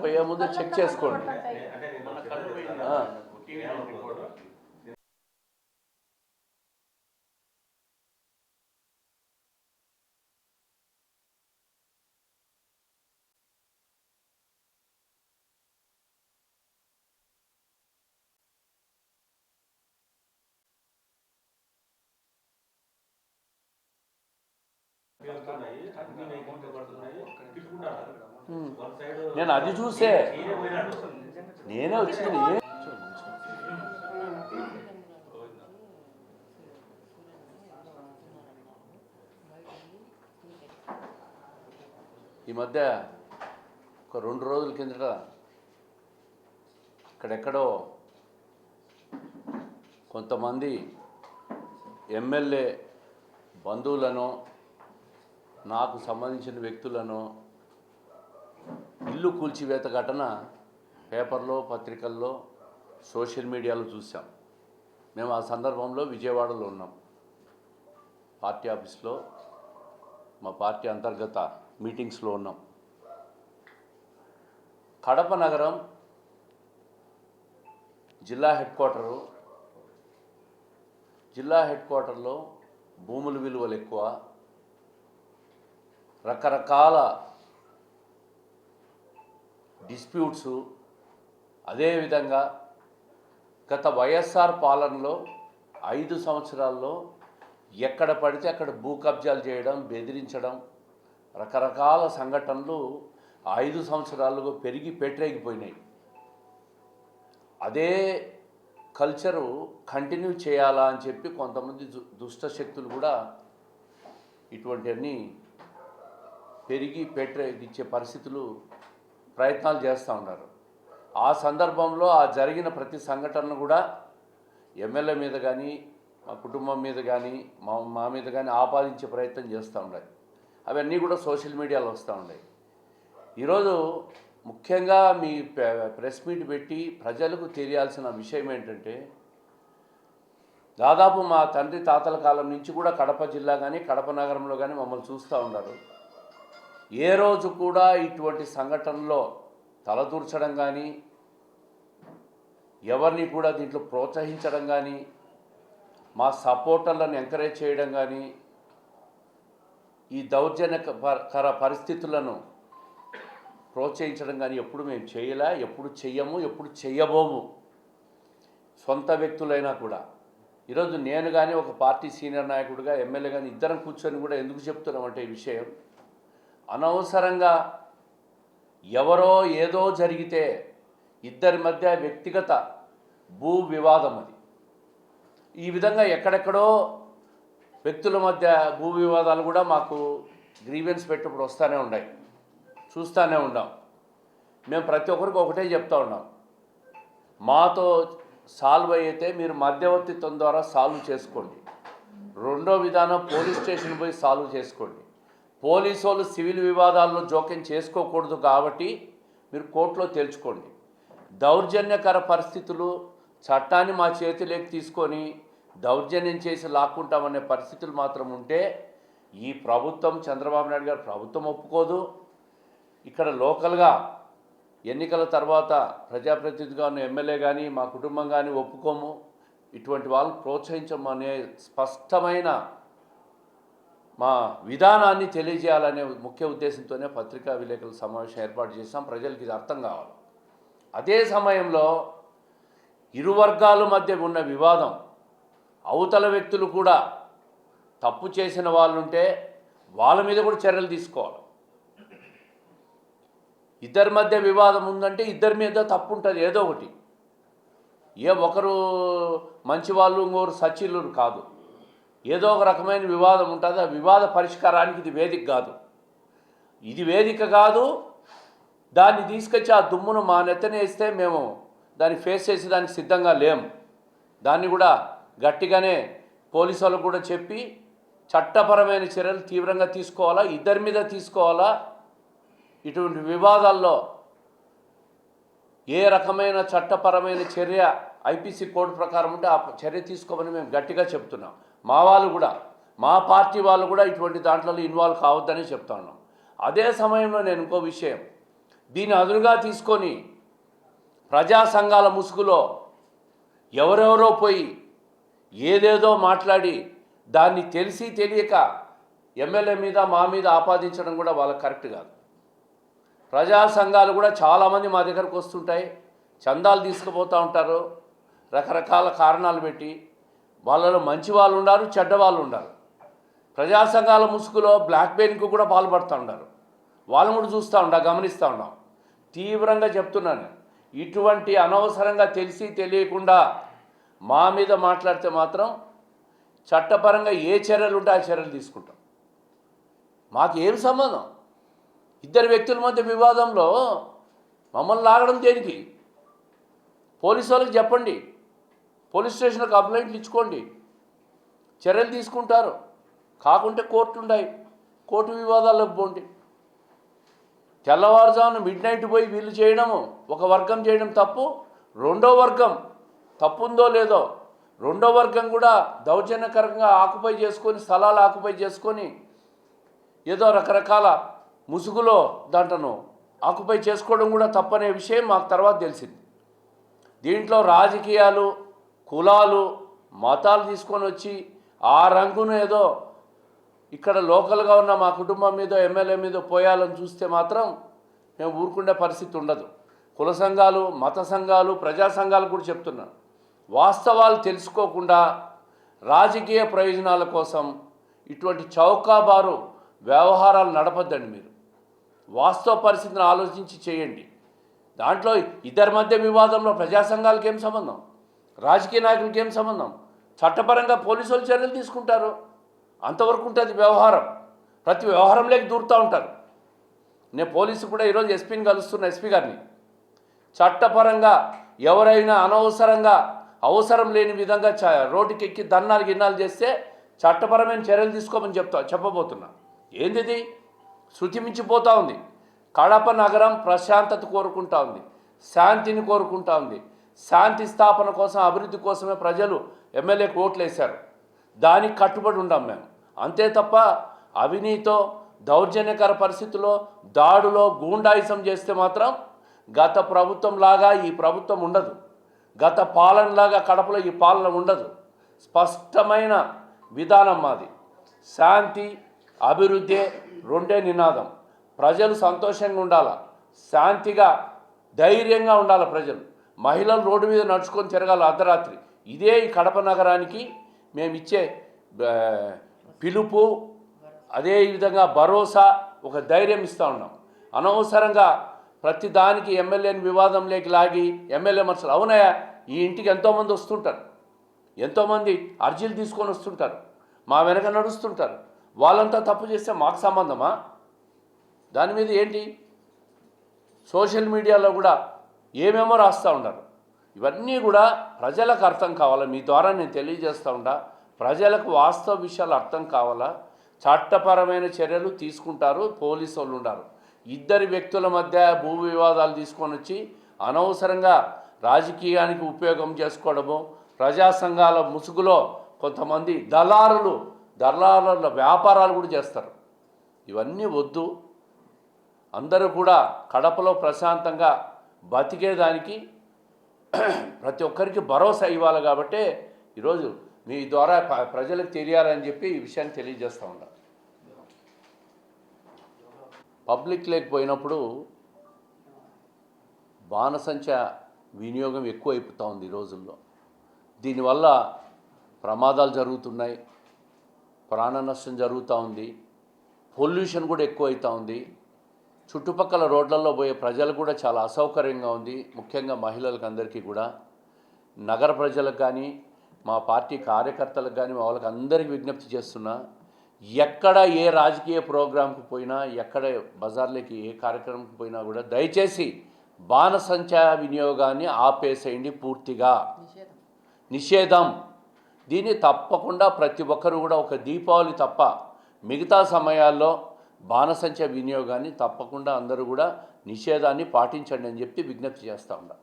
పోయే ముందు చెక్ చేసుకోండి. అన్ని వెహికల్స్ పడుతున్నాయి తిట్టుకుంటారు నేను అది చూసే. నేనే వచ్చింది. ఈ మధ్య ఒక రెండు రోజుల కిందట ఇక్కడెక్కడో కొంతమంది ఎమ్మెల్యే బంధువులను నాకు సంబంధించిన వ్యక్తులను ఇల్లు కూల్చివేత ఘటన పేపర్లో పత్రికల్లో సోషల్ మీడియాలో చూసాం మేము ఆ సందర్భంలో విజయవాడలో ఉన్నాం. పార్టీ ఆఫీస్లో మా పార్టీ అంతర్గత మీటింగ్స్లో ఉన్నాం. కడప నగరం జిల్లా హెడ్ క్వార్టరు జిల్లా హెడ్ క్వార్టర్లో భూముల విలువలు ఎక్కువ రకరకాల డిస్ప్యూట్స్ అదేవిధంగా గత వైఎస్ఆర్ పాలనలో ఐదు సంవత్సరాల్లో ఎక్కడ పడితే అక్కడ భూ కబ్జాలు చేయడం బెదిరించడం రకరకాల సంఘటనలు ఐదు సంవత్సరాలుగా పెరిగి పెట్టరేగిపోయినాయి అదే కల్చరు కంటిన్యూ చేయాలా అని చెప్పి కొంతమంది దు- దుష్ట శక్తులు కూడా ఇటువంటివన్నీ పెరిగి పెట్టిచ్చే పరిస్థితులు ప్రయత్నాలు చేస్తూ ఉన్నారు. ఆ సందర్భంలో ఆ జరిగిన ప్రతి సంఘటనను కూడా ఎమ్మెల్యే మీద కానీ మా కుటుంబం మీద కానీ మా మా మీద కానీ ఆపాదించే ప్రయత్నం చేస్తూ ఉన్నాయి. అవన్నీ కూడా సోషల్ మీడియాలో వస్తూ ఉన్నాయి. ఈరోజు ముఖ్యంగా మీ ప్రెస్ మీట్ పెట్టి ప్రజలకు తెలియాల్సిన విషయం ఏంటంటే దాదాపు మా తండ్రి తాతల కాలం నుంచి కూడా కడప జిల్లా కానీ కడప నగరంలో కానీ మమ్మల్ని చూస్తూ ఉన్నారు. ఏ రోజు కూడా ఇటువంటి సంఘటనలో తలదూర్చడం కానీ ఎవరిని కూడా దీంట్లో ప్రోత్సహించడం కానీ మా సపోర్టర్లను ఎంకరేజ్ చేయడం కానీ ఈ దౌర్జన్యకర పరిస్థితులను ప్రోత్సహించడం కానీ ఎప్పుడు మేము చేయలే ఎప్పుడు చెయ్యము ఎప్పుడు చెయ్యబోము. సొంత వ్యక్తులైనా కూడా. ఈరోజు నేను కానీ ఒక పార్టీ సీనియర్ నాయకుడిగా ఎమ్మెల్యే కానీ ఇద్దరం కూర్చొని కూడా ఎందుకు చెప్తున్నామంటే ఈ విషయం. అనవసరంగా ఎవరో ఏదో జరిగితే ఇద్దరి మధ్య వ్యక్తిగత భూ వివాదం అది. ఈ విధంగా ఎక్కడెక్కడో వ్యక్తుల మధ్య భూ వివాదాలు కూడా మాకు గ్రీవెన్స్ పెట్టినప్పుడు వస్తూనే ఉన్నాయి. చూస్తూనే ఉన్నాం. మేము ప్రతి ఒక్కరికి ఒకటే చెప్తా ఉన్నాం. మాతో సాల్వ్ అయితే మీరు మధ్యవర్తిత్వం ద్వారా సాల్వ్ చేసుకోండి. రెండో విధానం పోలీస్ స్టేషన్ పోయి సాల్వ్ చేసుకోండి. పోలీసు వాళ్ళు సివిల్ వివాదాల్లో జోక్యం చేసుకోకూడదు కాబట్టి మీరు కోర్టులో తేల్చుకోండి. దౌర్జన్యకర పరిస్థితులు చట్టాన్ని మా చేతిలోకి తీసుకొని దౌర్జన్యం చేసి లాక్కుంటామనే పరిస్థితులు మాత్రం ఉంటే ఈ ప్రభుత్వం చంద్రబాబు నాయుడు గారు ప్రభుత్వం ఒప్పుకోదు. ఇక్కడ లోకల్గా ఎన్నికల తర్వాత ప్రజాప్రతినిధిగా ఉన్న ఎమ్మెల్యే కానీ మా కుటుంబం కానీ ఒప్పుకోము. ఇటువంటి వాళ్ళని ప్రోత్సహించమనే స్పష్టమైన మా విధానాన్ని తెలియజేయాలనే ముఖ్య ఉద్దేశంతోనే పత్రికా విలేకరుల సమావేశం ఏర్పాటు చేసాం ప్రజలకు ఇది అర్థం కావాలి. అదే సమయంలో ఇరు వర్గాల మధ్య ఉన్న వివాదం అవతల వ్యక్తులు కూడా తప్పు చేసిన వాళ్ళు ఉంటే వాళ్ళ మీద కూడా చర్యలు తీసుకోవాలి. ఇద్దరి మధ్య వివాదం ఉందంటే ఇద్దరి మీద తప్పు ఉంటుంది ఏదో ఒకటి. ఏ ఒకరు మంచి వాళ్ళు ఇంకోరు సచిలు కాదు. ఏదో ఒక రకమైన వివాదం ఉంటుంది. ఆ వివాద పరిష్కారానికి ఇది వేదిక కాదు. ఇది వేదిక కాదు. దాన్ని తీసుకొచ్చి ఆ దుమ్మును మా నెత్తనే వేస్తే మేము దాన్ని ఫేస్ చేసి దానికి సిద్ధంగా లేము దాన్ని కూడా గట్టిగానే పోలీసు వాళ్ళకు కూడా చెప్పి చట్టపరమైన చర్యలు తీవ్రంగా తీసుకోవాలా? ఇద్దరి మీద తీసుకోవాలా? ఇటువంటి వివాదాల్లో ఏ రకమైన చట్టపరమైన చర్య ఐపీసీ కోడ్ ప్రకారం ఉంటే ఆ చర్య తీసుకోమని మేము గట్టిగా చెప్తున్నాం. మా వాళ్ళు కూడా మా పార్టీ వాళ్ళు కూడా ఇటువంటి దాంట్లో ఇన్వాల్వ్ కావద్దని చెప్తా ఉన్నాం. అదే సమయంలో నేను ఇంకో విషయం. దీన్ని అదునుగా తీసుకొని ప్రజా సంఘాల ముసుగులో ఎవరెవరో పోయి ఏదేదో మాట్లాడి దాన్ని తెలిసి తెలియక ఎమ్మెల్యే మీద మా మీద ఆపాదించడం కూడా వాళ్ళకి కరెక్ట్ కాదు. ప్రజా సంఘాలు కూడా చాలామంది మా దగ్గరకు వస్తుంటాయి చందాలు తీసుకుపోతూ ఉంటారు రకరకాల కారణాలు పెట్టి వాళ్ళలో మంచి వాళ్ళు ఉన్నారు చెడ్డ వాళ్ళు ఉన్నారు ప్రజా సంఘాల ముసుగులో బ్లాక్ మెయిల్కి కూడా పాల్పడుతూ ఉన్నారు వాళ్ళు కూడా చూస్తూ ఉండా గమనిస్తూ ఉన్నాం తీవ్రంగా చెప్తున్నాను ఇటువంటి అనవసరంగా తెలిసి తెలియకుండా మా మీద మాట్లాడితే మాత్రం చట్టపరంగా ఏ చర్యలు ఉంటే ఆ చర్యలు తీసుకుంటాం. మాకు ఏం సంబంధం? ఇద్దరు వ్యక్తుల మధ్య వివాదంలో మమ్మల్ని లాగడం దేనికి? పోలీసు వాళ్ళకి చెప్పండి. పోలీస్ స్టేషన్లో కంప్లైంట్లు ఇచ్చుకోండి. చర్యలు తీసుకుంటారు. కాకుంటే కోర్టు ఉన్నాయి కోర్టు వివాదాలకు పోండి. తెల్లవారుజామున మిడ్ నైట్ పోయి వీళ్ళు చేయడము ఒక వర్గం చేయడం తప్పు. రెండో వర్గం తప్పుందో లేదో రెండో వర్గం కూడా దౌర్జన్యకరంగా ఆకుపై చేసుకొని స్థలాలు ఆకుపై చేసుకొని ఏదో రకరకాల ముసుగులో దాంట్లను ఆకుపై చేసుకోవడం కూడా తప్పనే విషయం మాకు తర్వాత తెలిసింది. దీంట్లో రాజకీయాలు కులాలు మతాలు తీసుకొని వచ్చి ఆ రంగును ఏదో ఇక్కడ లోకల్గా ఉన్న మా కుటుంబం మీద ఎమ్మెల్యే మీద పోయాలని చూస్తే మాత్రం మేము ఊరుకుండే పరిస్థితి ఉండదు. కుల సంఘాలు మత సంఘాలు ప్రజా సంఘాలు కూడా చెప్తున్నాను. వాస్తవాలు తెలుసుకోకుండా రాజకీయ ప్రయోజనాల కోసం ఇటువంటి చౌకాబారు వ్యవహారాలు నడపద్దండి మీరు. వాస్తవ పరిస్థితిని ఆలోచించి చేయండి. దాంట్లో ఇద్దరి మధ్య వివాదంలో ప్రజా సంఘాలకేం సంబంధం? రాజకీయ నాయకులకి ఏం సంబంధం? చట్టపరంగా పోలీసు వాళ్ళు చర్యలు తీసుకుంటారు. అంతవరకు ఉంటుంది వ్యవహారం. ప్రతి వ్యవహారంలోకి దూరుతూ ఉంటారు. నేను పోలీసు కూడా ఈరోజు ఎస్పీని కలుస్తున్న ఎస్పీ గారిని. చట్టపరంగా ఎవరైనా అనవసరంగా అవసరం లేని విధంగా చ రోడ్డుకి ఎక్కి దన్నాలు గిన్నాలు చేస్తే చట్టపరమైన చర్యలు తీసుకోమని చెప్తా చెప్పబోతున్నా. ఏంటిది శృతిమించిపోతూ శృతి మించిపోతూ ఉంది. కడప నగరం ప్రశాంతత కోరుకుంటా ఉంది. శాంతిని కోరుకుంటా ఉంది. శాంతి స్థాపన కోసం అభివృద్ధి కోసమే ప్రజలు ఎమ్మెల్యేకి ఓట్లు వేశారు దానికి కట్టుబడి ఉండాం మేము. అంతే తప్ప అవినీతో దౌర్జన్యకర పరిస్థితుల్లో దాడులో గూండాయిసం చేస్తే మాత్రం గత ప్రభుత్వం లాగా ఈ ప్రభుత్వం ఉండదు. గత పాలనలాగా కడపలో ఈ పాలన ఉండదు. స్పష్టమైన విధానం మాది. శాంతి అభివృద్ధి రెండే నినాదం. ప్రజలు సంతోషంగా ఉండాల? శాంతిగా ధైర్యంగా ఉండాలి ప్రజలు? మహిళలు రోడ్డు మీద నడుచుకొని తిరగాలి అర్ధరాత్రి. ఇదే ఈ కడప నగరానికి మేము ఇచ్చే పిలుపు అదే విధంగా భరోసా ఒక ధైర్యం ఇస్తూ ఉన్నాం. అనవసరంగా ప్రతి దానికి ఎమ్మెల్యేని వివాదంలోకి లాగి ఎమ్మెల్యే మనుషులు అవునయా ఈ ఇంటికి ఎంతోమంది వస్తుంటారు. ఎంతోమంది అర్జీలు తీసుకొని వస్తుంటారు. మా వెనక నడుస్తుంటారు. వాళ్ళంతా తప్పు చేస్తే మాకు సంబంధమా? దాని మీద ఏంటి? సోషల్ మీడియాలో కూడా ఏమేమో రాస్తూ ఉన్నారు. ఇవన్నీ కూడా ప్రజలకు అర్థం కావాలా? మీ ద్వారా నేను తెలియజేస్తూ ఉండా ప్రజలకు వాస్తవ విషయాలు అర్థం కావాలా? చట్టపరమైన చర్యలు తీసుకుంటారు పోలీసు వాళ్ళు ఉండారు. ఇద్దరి వ్యక్తుల మధ్య భూ వివాదాలు తీసుకొని వచ్చి అనవసరంగా రాజకీయానికి ఉపయోగం చేసుకోవడము ప్రజా సంఘాల ముసుగులో కొంతమంది దళారులు దళారుల వ్యాపారాలు కూడా చేస్తారు. ఇవన్నీ వద్దు. అందరూ కూడా కడపలో ప్రశాంతంగా బతికేదానికి ప్రతి ఒక్కరికి భరోసా ఇవ్వాలి కాబట్టి ఈరోజు మీ ద్వారా ప్రజలకు తెలియాలని చెప్పి ఈ విషయాన్ని తెలియజేస్తూ ఉన్నా. పబ్లిక్ లేకపోయినప్పుడు బాణసంచ వినియోగం ఎక్కువైపోతూ ఉంది ఈ రోజుల్లో. దీనివల్ల ప్రమాదాలు జరుగుతున్నాయి ప్రాణ నష్టం జరుగుతూ ఉంది పొల్యూషన్ కూడా ఎక్కువైతూ ఉంది. చుట్టుపక్కల రోడ్లలో పోయే ప్రజలకు కూడా చాలా అసౌకర్యంగా ఉంది. ముఖ్యంగా మహిళలకు అందరికీ కూడా. నగర ప్రజలకు కానీ మా పార్టీ కార్యకర్తలకు కానీ మా వాళ్ళకి అందరికీ విజ్ఞప్తి చేస్తున్నా ఎక్కడ ఏ రాజకీయ ప్రోగ్రాంకి పోయినా ఎక్కడ బజార్లోకి ఏ కార్యక్రమంకి పోయినా కూడా దయచేసి బాణసంచ వినియోగాన్ని ఆపేసేయండి పూర్తిగా. నిషేధం. దీన్ని తప్పకుండా ప్రతి ఒక్కరు కూడా ఒక దీపావళి తప్ప మిగతా సమయాల్లో బాణసంచ వినియోగాన్ని తప్పకుండా అందరూ కూడా నిషేధాన్ని పాటించండి అని చెప్పి విజ్ఞప్తి చేస్తూ ఉన్నా.